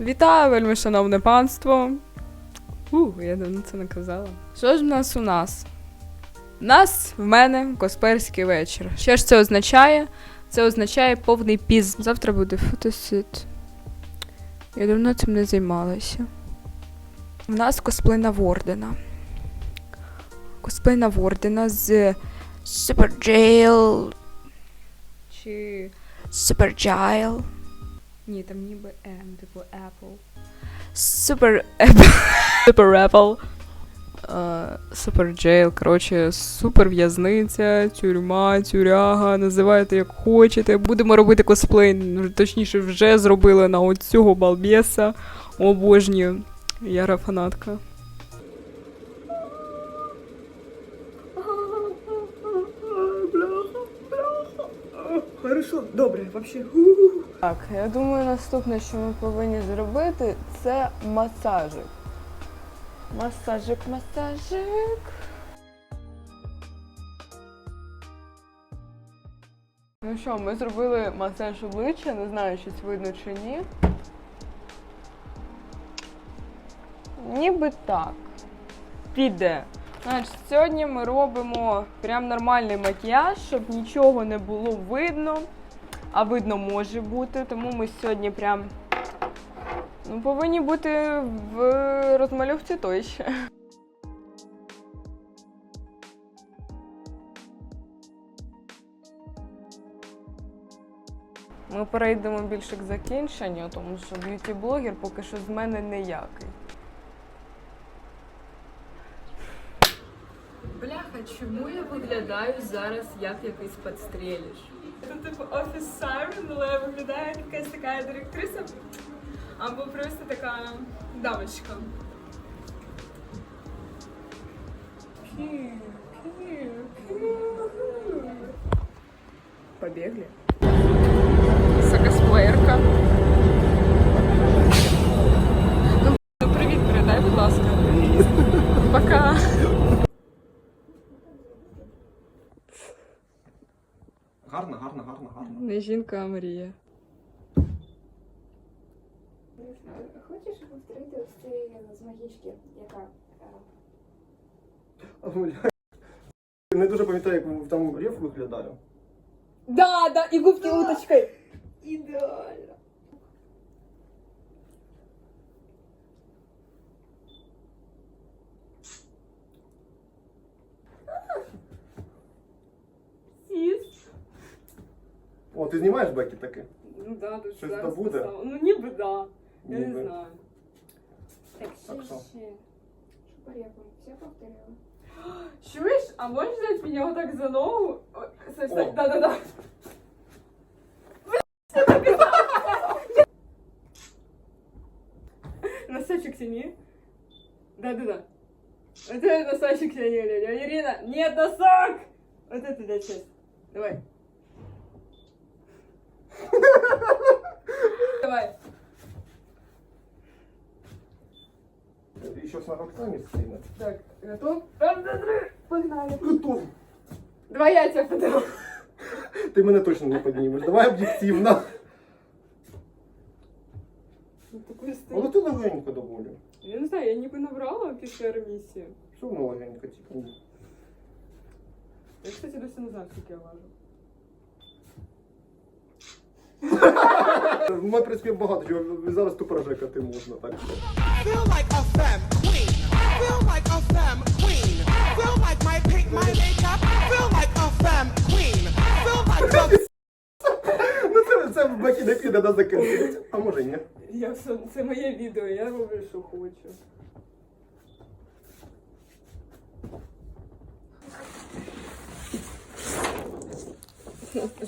Вітаю, вельми шановне панство. У, я давно це не казала. Що ж в нас у нас? У нас в мене косперський вечір. Що ж це означає? Це означає повний піз. Завтра буде фотосит. Я давно цим не займалася. У нас косплей на Вордена. Косплей на Вордена з Super Jail. Чи Super Jail. Ні, там ніби М, типу Apple. Super Apple. Super Apple. Super Jail, коротше, супер в'язниця, тюрма, тюряга, називайте як хочете. Будемо робити косплей, ну, точніше, вже зробили на оцього балбеса. Обожнюю. Яра фанатка. Хорошо, добре, вообще. Так, я думаю, наступне, що ми повинні зробити, це масажик. Масажик, масажик. Ну що, ми зробили масаж обличчя, не знаю, щось видно чи ні. Ніби так. Піде. Значить, сьогодні ми робимо прям нормальний макіяж, щоб нічого не було видно а видно може бути, тому ми сьогодні прям ну, повинні бути в розмальовці той ще. Ми перейдемо більше к закінченню, тому що б'юті-блогер поки що з мене ніякий. чому я виглядаю зараз як якийсь подстреліш? Це типу офіс Сайрен, але виглядає як якась така директриса або просто така дамочка. Побегли. Сакосплеєрка. Ну, ну, привіт, передай, будь ласка. Пока. Гарно, гарно, гарно, гарно. Не жінка, а Марія. Хочеш повторити ось цей з магічки, яка е, Гуля. Не дуже пам'ятаю, як там реф виглядає. Да, да, і губки уточкою. ідеально. Сіс. О, ти знімаєш беки таки? Ну да, тут Щось зараз то буде? поставила. Ну ніби да. Я не Ніби. знаю. Так, Так ще, що? ще. Що по репам? Все повторила? Чуєш, а можеш взяти мене отак за ногу? О, Стой, О. стой, да-да-да. Носочек тяни. Да-да-да. Вот это носочек тяни, Леня. Ирина, нет, носок! Вот это да, сейчас. Давай. Давай. Щось на руками стіне. Так, готов? Раз, два, три. Погнали. Готов. Давай я тебя подам. Ти мене точно не піднімеш. Давай об'єктивно. Ну. Але ти легенько доволі. Я не знаю, я ніби набрала після ремісії. Все одно легенько, типу. Я, кстати, досі не знаю, скільки я важу. У мене, в принципі, багато чого. Зараз тупо прожекати можна, так що. В беки не піде на закінчення. А може ні. Я все, це моє відео, я роблю, що хочу.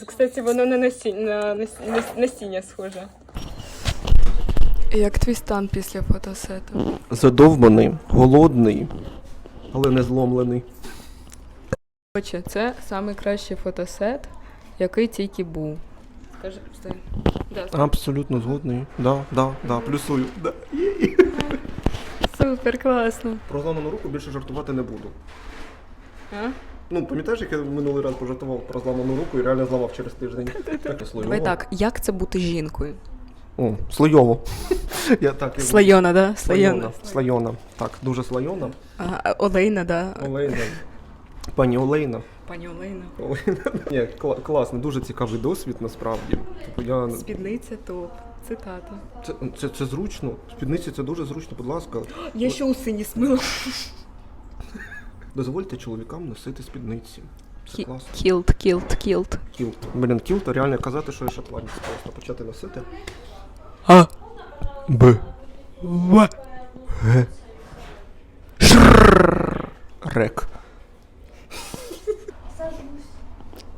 Кстати, воно на насіння, на, на, насіння схоже. Як твій стан після фотосету? Задовбаний, голодний, але не зломлений. Короче, це найкращий фотосет, який тільки був. Скажи, стой. Да, Абсолютно згодний. Да, да, да, плюсую. Да. супер, класно. Про зламану руку більше жартувати не буду. А? Ну, пам'ятаєш, як я минулий раз пожартував про зламану руку і реально зламав через тиждень. Так, слойово. Давай так, як це бути жінкою? О, слойово. Я так і Слайона, да? Слайона. Слайона. Так, дуже слайона. А, Олейна, да. Олейна. Пані Олейна. Пані Олейна. Олейна. Ні, кла- класно, дуже цікавий досвід насправді. Типу я Спідниця топ. Цитата. це, це, це зручно. Спідниці це дуже зручно, будь ласка. Я ще уси не смила. Дозвольте чоловікам носити спідниці. Це класно. Кілт, кілт, кілт. Кілт. Блін, кілт, реально казати, що я шотландець просто почати носити. А. Б. В. Г. Шрррр. Рек.